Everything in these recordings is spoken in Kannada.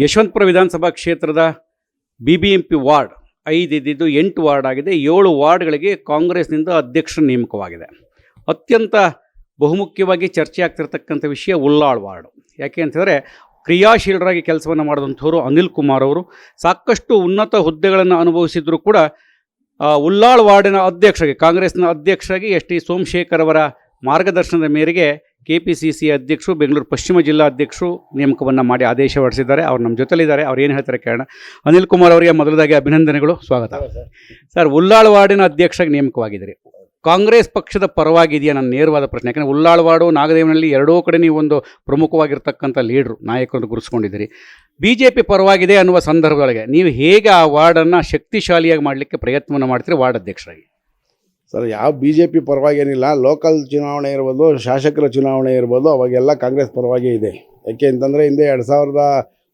ಯಶವಂತಪುರ ವಿಧಾನಸಭಾ ಕ್ಷೇತ್ರದ B B M P ward ಐದು ಇದ್ದಿದ್ದು ಎಂಟು ವಾರ್ಡ್ ಆಗಿದೆ. ಏಳು ವಾರ್ಡ್ಗಳಿಗೆ ಕಾಂಗ್ರೆಸ್ನಿಂದ ಅಧ್ಯಕ್ಷ ನೇಮಕವಾಗಿದೆ. ಅತ್ಯಂತ ಬಹುಮುಖ್ಯವಾಗಿ ಚರ್ಚೆ ಆಗ್ತಿರ್ತಕ್ಕಂಥ ವಿಷಯ ಉಳ್ಳಾಳ್ ವಾರ್ಡು. ಯಾಕೆ ಅಂತಂದರೆ ಕ್ರಿಯಾಶೀಲರಾಗಿ ಕೆಲಸವನ್ನು ಮಾಡಿದಂಥವರು ಅನಿಲ್ ಕುಮಾರ್ ಅವರು. ಸಾಕಷ್ಟು ಉನ್ನತ ಹುದ್ದೆಗಳನ್ನು ಅನುಭವಿಸಿದ್ರು ಕೂಡ ಉಳ್ಳಾಳ್ ವಾರ್ಡಿನ ಅಧ್ಯಕ್ಷರಾಗಿ, ಕಾಂಗ್ರೆಸ್ನ ಅಧ್ಯಕ್ಷರಾಗಿ ಎಸ್ ಟಿ ಸೋಮಶೇಖರ್ ಅವರ ಮಾರ್ಗದರ್ಶನದ ಮೇರೆಗೆ ಕೆ ಪಿ ಸಿ ಸಿ ಅಧ್ಯಕ್ಷರು ಬೆಂಗಳೂರು ಪಶ್ಚಿಮ ಜಿಲ್ಲಾ ಅಧ್ಯಕ್ಷರು ನೇಮಕವನ್ನು ಮಾಡಿ ಆದೇಶ ಹೊರಡಿಸಿದ್ದಾರೆ. ಅವ್ರು ನಮ್ಮ ಜೊತೆಲಿದ್ದಾರೆ. ಅವ್ರು ಏನು ಹೇಳ್ತಾರೆ ಕೇಳೋಣ. ಅನಿಲ್ ಕುಮಾರ್ ಅವರಿಗೆ ಮೊದಲದಾಗಿ ಅಭಿನಂದನೆಗಳು. ಸ್ವಾಗತ. ಸರ್. ಉಲ್ಲಾಳ್ ವಾರ್ಡಿನ ಅಧ್ಯಕ್ಷರಾಗಿ ನೇಮಕವಾಗಿದ್ದೀರಿ. ಕಾಂಗ್ರೆಸ್ ಪಕ್ಷದ ಪರವಾಗಿದೆಯಾ ನನ್ನ ನೇರವಾದ ಪ್ರಶ್ನೆ. ಯಾಕಂದರೆ ಉಲ್ಲಾಳ್ ವಾರ್ಡು ನಾಗದೇವನಲ್ಲಿ ಎರಡೂ ಕಡೆ ನೀವು ಒಂದು ಪ್ರಮುಖವಾಗಿರ್ತಕ್ಕಂಥ ಲೀಡ್ರು ನಾಯಕರನ್ನು ಗುರುಸ್ಕೊಂಡಿದ್ದೀರಿ ಬಿ ಜೆ ಪಿ ಪರವಾಗಿದೆ ಅನ್ನುವ ಸಂದರ್ಭದೊಳಗೆ ನೀವು ಹೇಗೆ ಆ ವಾರ್ಡನ್ನು ಶಕ್ತಿಶಾಲಿಯಾಗಿ ಮಾಡಲಿಕ್ಕೆ ಪ್ರಯತ್ನವನ್ನು ಮಾಡ್ತೀರಿ ವಾರ್ಡ್ ಅಧ್ಯಕ್ಷರಾಗಿ? ಸರ್, ಯಾವ ಬಿ ಜೆ ಪಿ ಪರವಾಗಿ ಏನಿಲ್ಲ, ಲೋಕಲ್ ಚುನಾವಣೆ ಇರ್ಬೋದು, ಶಾಸಕರ ಚುನಾವಣೆ ಇರ್ಬೋದು, ಅವಾಗೆಲ್ಲ ಕಾಂಗ್ರೆಸ್ ಪರವಾಗಿ ಇದೆ. ಯಾಕೆ ಅಂತಂದರೆ ಹಿಂದೆ ಎರಡು ಸಾವಿರದ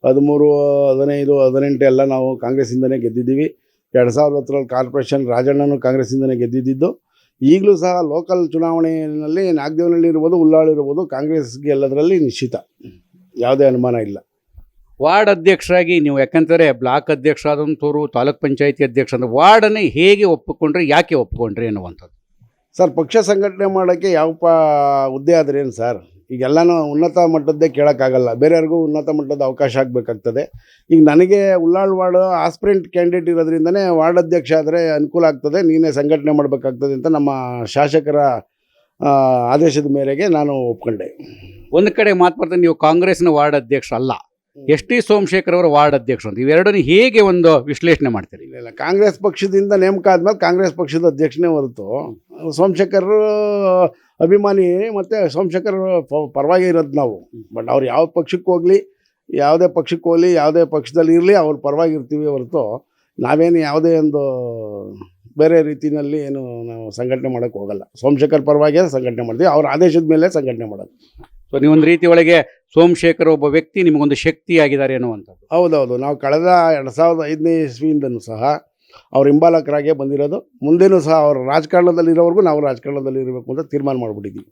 ಹದಿಮೂರು, ಹದಿನೈದು, ಹದಿನೆಂಟು ಎಲ್ಲ ನಾವು ಕಾಂಗ್ರೆಸ್ಸಿಂದನೇ ಗೆದ್ದಿದ್ದೀವಿ. ಎರಡು ಸಾವಿರದ ಹತ್ತರಲ್ಲಿ ಕಾರ್ಪೊರೇಷನ್ ರಾಜಣ್ಣನು ಕಾಂಗ್ರೆಸ್ಸಿಂದನೇ ಗೆದ್ದಿದ್ದು. ಈಗಲೂ ಸಹ ಲೋಕಲ್ ಚುನಾವಣೆಯಲ್ಲಿ ನಾಗದೇವನಹಳ್ಳಿ ಇರ್ಬೋದು ಉಳ್ಳಾಳು ಇರ್ಬೋದು, ಕಾಂಗ್ರೆಸ್ಗೆ ಎಲ್ಲದರಲ್ಲಿ ನಿಶ್ಚಿತ. ಯಾವುದೇ ಅನುಮಾನ ಇಲ್ಲ. ವಾರ್ಡ್ ಅಧ್ಯಕ್ಷರಾಗಿ ನೀವು ಯಾಕಂತಾರೆ ಬ್ಲಾಕ್ ಅಧ್ಯಕ್ಷ ಆದಂಥವ್ರು ತಾಲೂಕ್ ಪಂಚಾಯತಿ ಅಧ್ಯಕ್ಷ ಅಂದ್ರೆ ವಾರ್ಡನ್ನು ಹೇಗೆ ಒಪ್ಪಿಕೊಂಡ್ರೆ ಯಾಕೆ ಒಪ್ಪಿಕೊಂಡ್ರಿ ಅನ್ನುವಂಥದ್ದು ಸರ್ ಪಕ್ಷ ಸಂಘಟನೆ ಮಾಡೋಕ್ಕೆ ಯಾವ ಪ ಹುದ್ದೆ ಆದ್ರೇನು ಸರ್? ಈಗೆಲ್ಲನೂ ಉನ್ನತ ಮಟ್ಟದ್ದೇ ಕೇಳೋಕ್ಕಾಗಲ್ಲ. ಬೇರೆಯವ್ರಿಗೂ ಉನ್ನತ ಮಟ್ಟದ ಅವಕಾಶ ಆಗಬೇಕಾಗ್ತದೆ. ಈಗ ನನಗೆ ಉಳ್ಳಾಳ್ ವಾರ್ಡ್ ಆಸ್ಪಿರೆಂಟ್ ಕ್ಯಾಂಡಿಡೇಟ್ ಇರೋದ್ರಿಂದನೇ ವಾರ್ಡ್ ಅಧ್ಯಕ್ಷ ಆದರೆ ಅನುಕೂಲ ಆಗ್ತದೆ. ನೀನೇ ಸಂಘಟನೆ ಮಾಡಬೇಕಾಗ್ತದೆ ಅಂತ ನಮ್ಮ ಶಾಸಕರ ಆದೇಶದ ಮೇರೆಗೆ ನಾನು ಒಪ್ಕೊಂಡೆ. ಒಂದು ಕಡೆ ಮಾತು ನೀವು ಕಾಂಗ್ರೆಸ್ನ ವಾರ್ಡ್ ಅಧ್ಯಕ್ಷ ಅಲ್ಲ. ಎಸ್ ಟಿ ಸೋಮಶೇಖರ್ ಅವರ ವಾರ್ಡ್ ಅಧ್ಯಕ್ಷರು ಅಂತ. ಇವೆರಡನ್ನು ಹೇಗೆ ಒಂದು ವಿಶ್ಲೇಷಣೆ ಮಾಡ್ತೀರಿ? ಇಲ್ಲ ಕಾಂಗ್ರೆಸ್ ಪಕ್ಷದಿಂದ ನೇಮಕ ಆದ್ಮೇಲೆ ಕಾಂಗ್ರೆಸ್ ಪಕ್ಷದ ಅಧ್ಯಕ್ಷನೇ ಹೊರತು ಸೋಮಶೇಖರ್ ಅಭಿಮಾನಿ ಮತ್ತು ಸೋಮಶೇಖರ್ ಪರವಾಗಿ ಇರೋದು ನಾವು. ಬಟ್ ಅವ್ರು ಯಾವ ಪಕ್ಷಕ್ಕೆ ಹೋಗಲಿ ಯಾವುದೇ ಪಕ್ಷಕ್ಕೆ ಹೋಗಲಿ ಯಾವುದೇ ಪಕ್ಷದಲ್ಲಿ ಇರಲಿ ಅವ್ರ ಪರವಾಗಿ ಇರ್ತೀವಿ ಹೊರತು ನಾವೇನು ಯಾವುದೇ ಒಂದು ಬೇರೆ ರೀತಿಯಲ್ಲಿ ಏನು ನಾವು ಸಂಘಟನೆ ಮಾಡೋಕ್ಕೆ ಹೋಗಲ್ಲ. ಸೋಮಶೇಖರ್ ಪರವಾಗಿ ಸಂಘಟನೆ ಮಾಡ್ತೀವಿ. ಅವ್ರ ಆದೇಶದ ಮೇಲೆ ಸಂಘಟನೆ ಮಾಡೋದು. ಸೊ ನೀವೊಂದು ರೀತಿ ಒಳಗೆ ಸೋಮಶೇಖರ್ ಒಬ್ಬ ವ್ಯಕ್ತಿ ನಿಮಗೊಂದು ಶಕ್ತಿ ಆಗಿದ್ದಾರೆ ಅನ್ನುವಂಥದ್ದು ಹೌದೌದು. ನಾವು ಕಳೆದ ಎರಡು ಸಾವಿರದ ಐದನೇ ಇಸ್ವಿಯಿಂದನೂ ಸಹ ಅವ್ರ ಹಿಂಬಾಲಕರಾಗೇ ಬಂದಿರೋದು. ಮುಂದೇನೂ ಸಹ ಅವ್ರ ರಾಜಕಾರಣದಲ್ಲಿರೋವರೆಗೂ ನಾವು ರಾಜಕಾರಣದಲ್ಲಿ ಇರಬೇಕು ಅಂತ ತೀರ್ಮಾನ ಮಾಡಿಬಿಟ್ಟಿದ್ದೀವಿ.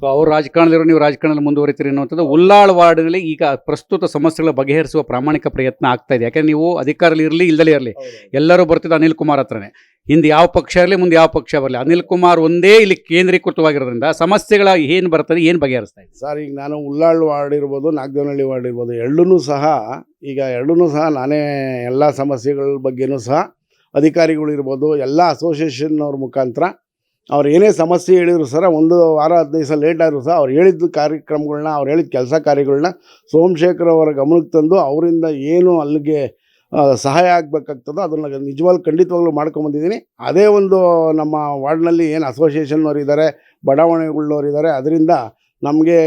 ಸೊ ಅವ್ರು ರಾಜಕಾರಣದಲ್ಲಿರೋ ನೀವು ರಾಜಕಾರಣದಲ್ಲಿ ಮುಂದುವರಿತೀರಿ ಅನ್ನುವಂಥದ್ದು ಉಳ್ಳಾಳ್ ವಾರ್ಡ್ನಲ್ಲಿ ಈಗ ಪ್ರಸ್ತುತ ಸಮಸ್ಯೆಗಳ ಬಗೆಹರಿಸುವ ಪ್ರಾಮಾಣಿಕ ಪ್ರಯತ್ನ ಆಗ್ತಾ ಇದೆ. ಯಾಕಂದ್ರೆ ನೀವು ಅಧಿಕಾರದಲ್ಲಿ ಇರಲಿ ಇಲ್ಲದಲೇ ಇರಲಿ. ಎಲ್ಲರೂ ಬರ್ತಿದ್ದು ಅನಿಲ್ ಕುಮಾರ್ ಹತ್ರನೇ. ಹಿಂದೆ ಯಾವ ಪಕ್ಷ ಇರಲಿ, ಮುಂದೆ ಯಾವ ಪಕ್ಷ ಬರಲಿ. ಅನಿಲ್ ಕುಮಾರ್ ಒಂದೇ ಇಲ್ಲಿ ಕೇಂದ್ರೀಕೃತವಾಗಿರೋದ್ರಿಂದ ಸಮಸ್ಯೆಗಳ ಏನು ಬರ್ತದೆ ಏನು ಬಗೆಹರಿಸ್ತಾ ಇದೆ? ಸರ್, ಈಗ ನಾನು ಉಳ್ಳಾಳ್ ವಾರ್ಡ್ ಇರ್ಬೋದು, ನಾಗದೇವನಹಳ್ಳಿ ವಾರ್ಡ್ ಇರ್ಬೋದು ಎರಡೂ ಸಹ, ಈಗ ಎರಡೂ ಸಹ ನಾನೇ ಎಲ್ಲ ಸಮಸ್ಯೆಗಳ ಬಗ್ಗೆನೂ ಸಹ ಅಧಿಕಾರಿಗಳು ಇರ್ಬೋದು, ಎಲ್ಲ ಅಸೋಸಿಯೇಷನ್ನವ್ರ ಮುಖಾಂತರ ಅವ್ರು ಏನೇ ಸಮಸ್ಯೆ ಹೇಳಿದ್ರು ಸರ, ಒಂದು ವಾರ ಹದಿನೈದು ದಿವಸ ಲೇಟ್ ಆದರೂ ಸಹ ಅವ್ರು ಹೇಳಿದ ಕಾರ್ಯಕ್ರಮಗಳನ್ನ, ಅವ್ರು ಹೇಳಿದ ಕೆಲಸ ಕಾರ್ಯಗಳನ್ನ ಸೋಮಶೇಖರ್ ಅವರ ಗಮನಕ್ಕೆ ತಂದು ಅವರಿಂದ ಏನು ಅಲ್ಲಿಗೆ ಸಹಾಯ ಆಗಬೇಕಾಗ್ತದೋ ಅದನ್ನು ನಿಜವಾಗ್ಲೂ ಖಂಡಿತವಾಗ್ಲೂ ಮಾಡ್ಕೊಂಬಂದಿದ್ದೀನಿ. ಅದೇ ಒಂದು ನಮ್ಮ ವಾರ್ಡ್ನಲ್ಲಿ ಏನು ಅಸೋಸಿಯೇಷನ್ನವ್ರು ಇದ್ದಾರೆ ಬಡಾವಣೆಗಳವ್ರು ಇದ್ದಾರೆ, ಅದರಿಂದ ನಮಗೆ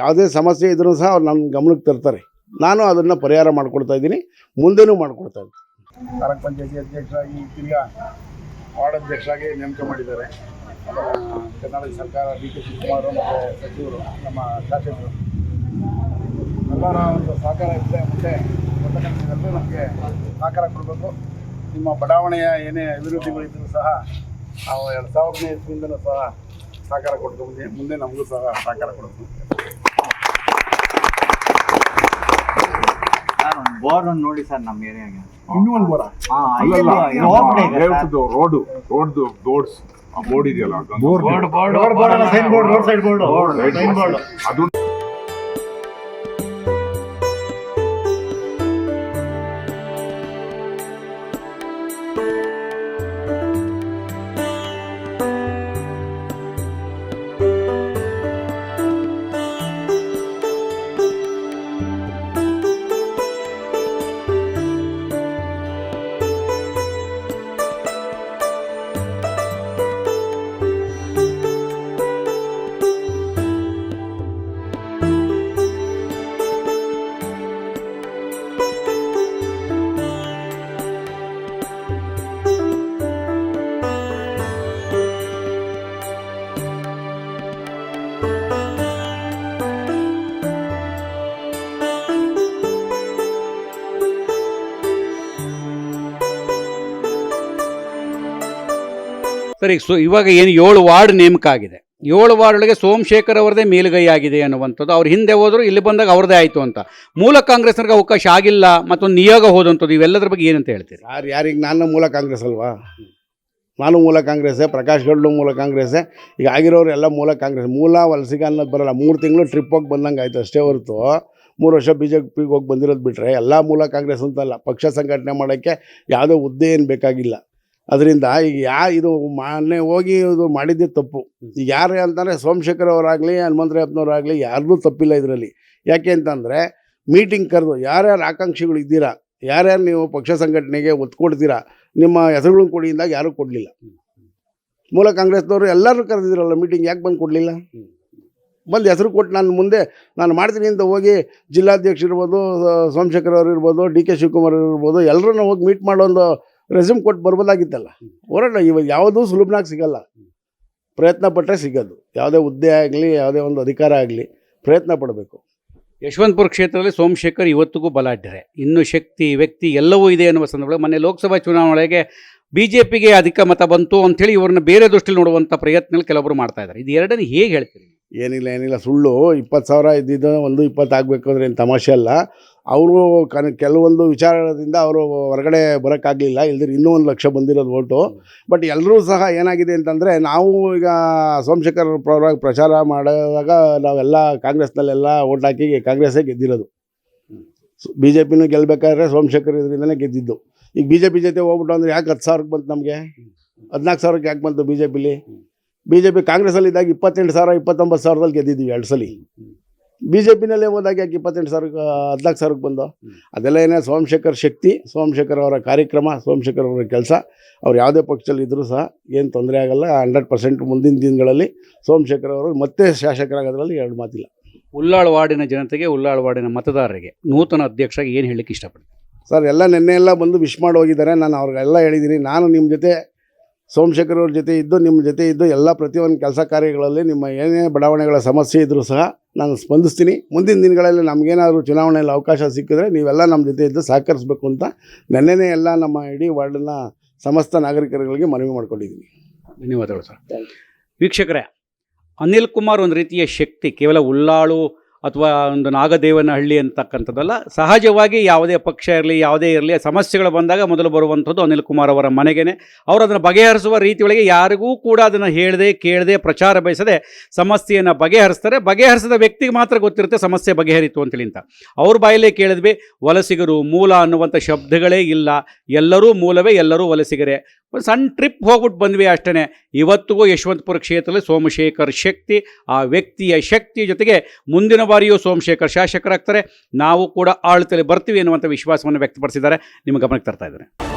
ಯಾವುದೇ ಸಮಸ್ಯೆ ಇದ್ರೂ ಸಹ ಅವ್ರು ನಮ್ಮ ಗಮನಕ್ಕೆ ತರ್ತಾರೆ. ನಾನು ಅದನ್ನು ಪರಿಹಾರ ಮಾಡ್ಕೊಡ್ತಾ ಇದ್ದೀನಿ, ಮುಂದೆನೂ ಮಾಡ್ಕೊಡ್ತಾ ಇದ್ದೀನಿ ತಾಲೂಕ್ ಪಂಚಾಯತಿ ಅಧ್ಯಕ್ಷರಾಗಿ ತಿರ್ಗಾ ವಾರ್ಡ್ ಅಧ್ಯಕ್ಷರಾಗಿ ನೇಮಕ ಮಾಡಿದ್ದಾರೆ. ಕರ್ನಾಟಕ ಸರ್ಕಾರ ಡಿ ಕೆ ಶಿವಕುಮಾರ್ ಮತ್ತು ಸಚಿವರು, ನಮ್ಮ ಶಾಸಕರು. ಎಲ್ಲರ ಒಂದು ಸಹಕಾರ ಇರುತ್ತೆ ಎಲ್ಲರೂ ನಮಗೆ ಸಹಕಾರ ಕೊಡಬೇಕು. ನಿಮ್ಮ ಬಡಾವಣೆಯ ಏನೇ ಅಭಿವೃದ್ಧಿಗಳಿದ್ದರೂ ಸಹ ನಾವು ಎರಡು ಸಾವಿರನೇ ಇಸ್ವಿಯಿಂದಲೂ ಸಹ ಸಹಕಾರ ಕೊಡ್ತು ಮುಂದೆ ನಮಗೂ ಸಹ ಸಹಕಾರ ಕೊಡಬೇಕು. ಸರ್ ಒಂದು ಬೋರ್ ಒಂದು ನೋಡಿ ಸರ್ ನಮ್ಮ ಏರಿಯಾಗೆ. ಇನ್ನೂ ಒಂದು ಬರ? ರೋಡ್ ಬೋರ್ಡ್ಸ್ ಆ ಬೋರ್ಡ್ ಇದೆಯಲ್ಲ ಅದೊಂದು ಬೋರ್ಡ್ ಬೋರ್ಡ್. ಬೋರ್ಡ್ ಅಲ್ಲ sign board road side board. Sign board. ಅದು ಸರಿ, ಸೊ, ಇವಾಗ ಏನು ಏಳು ವಾರ್ಡ್ ನೇಮಕ ಆಗಿದೆ ಏಳು ವಾರ್ಡ್ಗಳಿಗೆ ಸೋಮಶೇಖರ್ ಅವರದೇ ಮೇಲುಗೈ ಆಗಿದೆ ಅನ್ನುವಂಥದ್ದು. ಅವ್ರು ಹಿಂದೆ ಹೋದ್ರು, ಇಲ್ಲಿ ಬಂದಾಗ ಅವ್ರದೇ ಆಯಿತು ಅಂತ. ಮೂಲ ಕಾಂಗ್ರೆಸ್ನವ್ರಿಗೆ ಅವಕಾಶ ಆಗಿಲ್ಲ ಮತ್ತೊಂದು ನಿಯೋಗ ಹೋದಂಥದ್ದು, ಇವೆಲ್ಲದ್ರ ಬಗ್ಗೆ ಏನಂತ ಹೇಳ್ತೀರಿ? ಯಾರು, ಯಾರಿಗೆ ನಾನು ಮೂಲ ಕಾಂಗ್ರೆಸ್ ಅಲ್ವಾ? ನಾನು ಮೂಲ ಕಾಂಗ್ರೆಸ್ಸೇ, ಪ್ರಕಾಶ್ ಗೌಡ್ಲು ಮೂಲ ಕಾಂಗ್ರೆಸ್ಸೇ. ಈಗ ಆಗಿರೋರು ಎಲ್ಲ ಮೂಲ ಕಾಂಗ್ರೆಸ್. ಮೂಲ ವಲಸಿಗ ಅನ್ನೋದು ಬರಲ್ಲ. ಮೂರು ತಿಂಗಳು ಟ್ರಿಪ್ ಹೋಗಿ ಬಂದಂಗೆ ಆಯಿತು ಅಷ್ಟೇ ಹೊರತು. ಮೂರು ವರ್ಷ ಬಿ ಜೆ ಪಿಗೆ ಹೋಗಿ ಬಂದಿರೋದು ಬಿಟ್ಟರೆ ಎಲ್ಲ ಮೂಲ ಕಾಂಗ್ರೆಸ್ ಅಂತಲ್ಲ. ಪಕ್ಷ ಸಂಘಟನೆ ಮಾಡೋಕ್ಕೆ ಯಾವುದೋ ಹುದ್ದೆ ಏನು ಬೇಕಾಗಿಲ್ಲ. ಅದರಿಂದ ಈಗ ಯಾ ಇದು ಮೊನ್ನೆ ಹೋಗಿ ಇದು ಮಾಡಿದ್ದೇ ತಪ್ಪು. ಈಗ ಯಾರೇ ಅಂತಂದರೆ ಸೋಮಶೇಖರ್ ಅವರಾಗಲಿ ಹನುಮಂತರಾಯಪ್ಪನವರಾಗಲಿ ಯಾರಿಗೂ ತಪ್ಪಿಲ್ಲ ಇದರಲ್ಲಿ. ಯಾಕೆ ಅಂತಂದರೆ ಮೀಟಿಂಗ್ ಕರೆದು ಯಾರ್ಯಾರು ಆಕಾಂಕ್ಷಿಗಳು ಇದ್ದೀರಾ ಯಾರ್ಯಾರು ನೀವು ಪಕ್ಷ ಸಂಘಟನೆಗೆ ಒತ್ತು ಕೊಡ್ತೀರಾ ನಿಮ್ಮ ಹೆಸರುಗಳನ್ನ ಕೊಡಿ ಇಂದಾಗ ಯಾರೂ ಕೊಡಲಿಲ್ಲ. ಮೂಲ ಕಾಂಗ್ರೆಸ್ನವರು ಎಲ್ಲರೂ ಕರೆದಿದ್ರಲ್ಲ ಮೀಟಿಂಗ್ ಯಾಕೆ ಬಂದು ಕೊಡಲಿಲ್ಲ? ಬಂದು ಹೆಸರು ಕೊಟ್ಟು ನಾನು ಮುಂದೆ ನಾನು ಮಾಡ್ತೀನಿ ಅಂತ ಹೋಗಿ ಜಿಲ್ಲಾಧ್ಯಕ್ಷ ಇರ್ಬೋದು ಸೋಮಶೇಖರ್ ಅವರು ಇರ್ಬೋದು ಡಿ ಕೆ ಶಿವಕುಮಾರ್ ಅವ್ರು ಇರ್ಬೋದು ಎಲ್ಲರನ್ನ ಹೋಗಿ ಮೀಟ್ ಮಾಡೋ ಒಂದು ರೆಸ್ಯೂಮ್ ಕೊಟ್ಟು ಬರ್ಬೋದಾಗಿತ್ತಲ್ಲ. ಹೋರಾಟ ಇವಾಗ ಯಾವುದೂ ಸುಲಭನಾಗಿ ಸಿಗಲ್ಲ. ಪ್ರಯತ್ನ ಪಟ್ಟರೆ ಸಿಗೋದು. ಯಾವುದೇ ಹುದ್ದೆ ಆಗಲಿ ಯಾವುದೇ ಒಂದು ಅಧಿಕಾರ ಆಗಲಿ ಪ್ರಯತ್ನ ಪಡಬೇಕು. ಯಶವಂತಪುರ ಕ್ಷೇತ್ರದಲ್ಲಿ ಸೋಮಶೇಖರ್ ಇವತ್ತಿಗೂ ಬಲಾಢ್ಯರೆ. ಇನ್ನು ಶಕ್ತಿ ವ್ಯಕ್ತಿ ಎಲ್ಲವೂ ಇದೆ ಅನ್ನುವ ಸಂದರ್ಭದಲ್ಲಿ ಮೊನ್ನೆ ಲೋಕಸಭಾ ಚುನಾವಣೆಗೆ ಬಿ ಜೆ ಪಿಗೆ ಅಧಿಕ ಮತ ಬಂತು ಅಂಥೇಳಿ ಇವ್ರನ್ನ ಬೇರೆ ದೃಷ್ಟಿಯಲ್ಲಿ ನೋಡುವಂಥ ಪ್ರಯತ್ನಗಳು ಕೆಲವೊಬ್ಬರು ಮಾಡ್ತಾ ಇದ್ದಾರೆ. ಇದು ಎರಡನೇ ಹೇಗೆ ಹೇಳ್ತೀರಿ ಏನಿಲ್ಲ ಏನಿಲ್ಲ. ಸುಳ್ಳು. ಇಪ್ಪತ್ತು ಸಾವಿರ ಇದ್ದಿದ್ದು ಒಂದು ಇಪ್ಪತ್ತು ಆಗಬೇಕು ಅಂದರೆ ಏನು ತಮಾಷೆ ಅಲ್ಲ. ಅವರು ಕನ್, ಕೆಲವೊಂದು ವಿಚಾರದಿಂದ ಅವರು ಹೊರಗಡೆ ಬರೋಕ್ಕಾಗಲಿಲ್ಲ. ಇಲ್ದಿರ ಇನ್ನೂ ಒಂದು ಲಕ್ಷ ಬಂದಿರೋದು ಓಟು. ಬಟ್ ಎಲ್ಲರೂ ಸಹ ಏನಾಗಿದೆ ಅಂತಂದರೆ ನಾವು ಈಗ ಸೋಮಶೇಖರ್ ಪರವಾಗಿ ಪ್ರಚಾರ ಮಾಡಿದಾಗ ನಾವೆಲ್ಲ ಕಾಂಗ್ರೆಸ್ನಲ್ಲೆಲ್ಲ ಓಟ್ ಹಾಕಿ ಕಾಂಗ್ರೆಸ್ಸೇ ಗೆದ್ದಿರೋದು. ಬಿ ಜೆ ಪಿನೂ ಗೆಲ್ಲಬೇಕಾದ್ರೆ ಸೋಮಶೇಖರ್ ಇದರಿಂದಲೇ ಗೆದ್ದಿದ್ದು. ಈಗ ಬಿ ಜೆ ಪಿ ಜೊತೆ ಹೋಗ್ಬಿಟ್ಟು ಅಂದರೆ ಯಾಕೆ ಹತ್ತು ಸಾವಿರಕ್ಕೆ ಬಂತು ನಮಗೆ? ಹದಿನಾಲ್ಕು ಸಾವಿರಕ್ಕೆ ಯಾಕೆ ಬಂತು ಬಿ ಜೆ ಪಿಲಿ ಬಿ ಜೆ ಪಿ ಕಾಂಗ್ರೆಸ್ಸಲ್ಲಿ ಇದ್ದಾಗ ಇಪ್ಪತ್ತೆಂಟು ಸಾವಿರ ಇಪ್ಪತ್ತೊಂಬತ್ತು ಸಾವಿರದಲ್ಲಿ ಗೆದ್ದಿದ್ದೀವಿ ಎರಡು ಸಲ. ಬಿ ಜೆ ಪಿನಲ್ಲೇ ಹೋದಾಗ ಯಾಕೆ ಇಪ್ಪತ್ತೆಂಟು ಸಾವಿರಕ್ಕೆ ಹದಿನಾಲ್ಕು ಸಾವಿರಕ್ಕೆ ಬಂದು? ಅದೆಲ್ಲ ಏನೇ ಸೋಮಶೇಖರ್ ಶಕ್ತಿ ಸೋಮಶೇಖರ್ ಅವರ ಕಾರ್ಯಕ್ರಮ ಸೋಮಶೇಖರ್ ಅವರ ಕೆಲಸ ಅವ್ರು ಯಾವುದೇ ಪಕ್ಷದಲ್ಲಿದ್ದರೂ ಸಹ ಏನು ತೊಂದರೆ ಆಗಲ್ಲ ಹಂಡ್ರೆಡ್ ಪರ್ಸೆಂಟ್ ಮುಂದಿನ ದಿನಗಳಲ್ಲಿ ಸೋಮಶೇಖರ್ ಅವರು ಮತ್ತೆ ಶಾಸಕರಾಗೋದ್ರಲ್ಲಿ ಎರಡು ಮಾತಿಲ್ಲ. ಉಳ್ಳಾಳ ವಾರ್ಡಿನ ಜನತೆಗೆ ಉಳ್ಳಾಳ ವಾರ್ಡಿನ ಮತದಾರರಿಗೆ ನೂತನ ಅಧ್ಯಕ್ಷರಾಗಿ ಏನು ಹೇಳಲಿಕ್ಕೆ ಇಷ್ಟಪಡ್ತೀನಿ ಸರ್ ಎಲ್ಲ ನಿನ್ನೆ ಎಲ್ಲ ಬಂದು ವಿಶ್ ಮಾಡಿ ಹೋಗಿದ್ದಾರೆ. ನಾನು ಅವ್ರಿಗೆಲ್ಲ ಹೇಳಿದ್ದೀನಿ. ನಾನು ನಿಮ್ಮ ಜೊತೆ ಸೋಮಶೇಖರ್ ಅವ್ರ ಜೊತೆ ಇದ್ದು ನಿಮ್ಮ ಜೊತೆ ಇದ್ದು ಎಲ್ಲ ಪ್ರತಿಯೊಂದು ಕೆಲಸ ಕಾರ್ಯಗಳಲ್ಲಿ ನಿಮ್ಮ ಏನೇ ಬಡಾವಣೆಗಳ ಸಮಸ್ಯೆ ಇದ್ದರೂ ಸಹ ನಾನು ಸ್ಪಂದಿಸ್ತೀನಿ. ಮುಂದಿನ ದಿನಗಳಲ್ಲಿ ನಮಗೇನಾದರೂ ಚುನಾವಣೆಯಲ್ಲಿ ಅವಕಾಶ ಸಿಕ್ಕಿದ್ರೆ ನೀವೆಲ್ಲ ನಮ್ಮ ಜೊತೆ ಇದ್ದು ಸಹಕರಿಸಬೇಕು ಅಂತ ನೆನ್ನೆನೇ ಎಲ್ಲ ನಮ್ಮ ಇಡೀ ವಾರ್ಡನ್ನ ಸಮಸ್ತ ನಾಗರಿಕರುಗಳಿಗೆ ಮನವಿ ಮಾಡ್ಕೊಂಡಿದ್ದೀನಿ. ಧನ್ಯವಾದಗಳು ಸರ್. ವೀಕ್ಷಕರೇ ಅನಿಲ್ ಕುಮಾರ್ ಒಂದು ರೀತಿಯ ಶಕ್ತಿ ಕೇವಲ ಉಳ್ಳಾಳು ಅಥವಾ ಒಂದು ನಾಗದೇವನಹಳ್ಳಿ ಅಂತಕ್ಕಂಥದ್ದಲ್ಲ, ಸಹಜವಾಗಿ ಯಾವುದೇ ಪಕ್ಷ ಇರಲಿ, ಯಾವುದೇ ಇರಲಿ, ಸಮಸ್ಯೆಗಳು ಬಂದಾಗ ಮೊದಲು ಬರುವಂಥದ್ದು ಅನಿಲ್ ಕುಮಾರ್ ಅವರ ಮನೆಗೇನೆ. ಅವರು ಅದನ್ನು ಬಗೆಹರಿಸುವ ರೀತಿಯೊಳಗೆ ಯಾರಿಗೂ ಕೂಡ ಅದನ್ನು ಹೇಳದೆ, ಕೇಳದೆ, ಪ್ರಚಾರ ಬಯಸದೆ ಸಮಸ್ಯೆಯನ್ನು ಬಗೆಹರಿಸ್ತಾರೆ. ಬಗೆಹರಿಸಿದ ವ್ಯಕ್ತಿಗೆ ಮಾತ್ರ ಗೊತ್ತಿರುತ್ತೆ ಸಮಸ್ಯೆ ಬಗೆಹರಿತು ಅಂತೇಳಿ ಅಂತ. ಅವ್ರ ಬಾಯಲ್ಲೇ ಕೇಳಿದ್ವಿ, ವಲಸಿಗರು ಮೂಲ ಅನ್ನುವಂಥ ಶಬ್ದಗಳೇ ಇಲ್ಲ. ಎಲ್ಲರೂ ಮೂಲವೇ, ಎಲ್ಲರೂ ವಲಸಿಗರೇ. ಒಂದು ಸಣ್ಣ ಟ್ರಿಪ್ ಹೋಗ್ಬಿಟ್ಟು ಬಂದ್ವಿ ಅಷ್ಟೇ ಇವತ್ತಿಗೂ ಯಶವಂತಪುರ ಕ್ಷೇತ್ರದಲ್ಲಿ ಸೋಮಶೇಖರ್ ಶಕ್ತಿ, ಆ ವ್ಯಕ್ತಿಯ ಶಕ್ತಿ ಜೊತೆಗೆ ಮುಂದಿನ ಬಾರಿಯೂ ಸೋಮಶೇಖರ್ ಶಾಸಕರಾಗ್ತಾರೆ. ನಾವು ಕೂಡ ಆಳ್ತಲ್ಲಿ ಬರ್ತೀವಿ ಅನ್ನುವಂಥ ವಿಶ್ವಾಸವನ್ನು ವ್ಯಕ್ತಪಡಿಸಿದ್ದಾರೆ. ನಿಮ್ಮ ಗಮನಕ್ಕೆ ತರ್ತಾ ಇದ್ದಾರೆ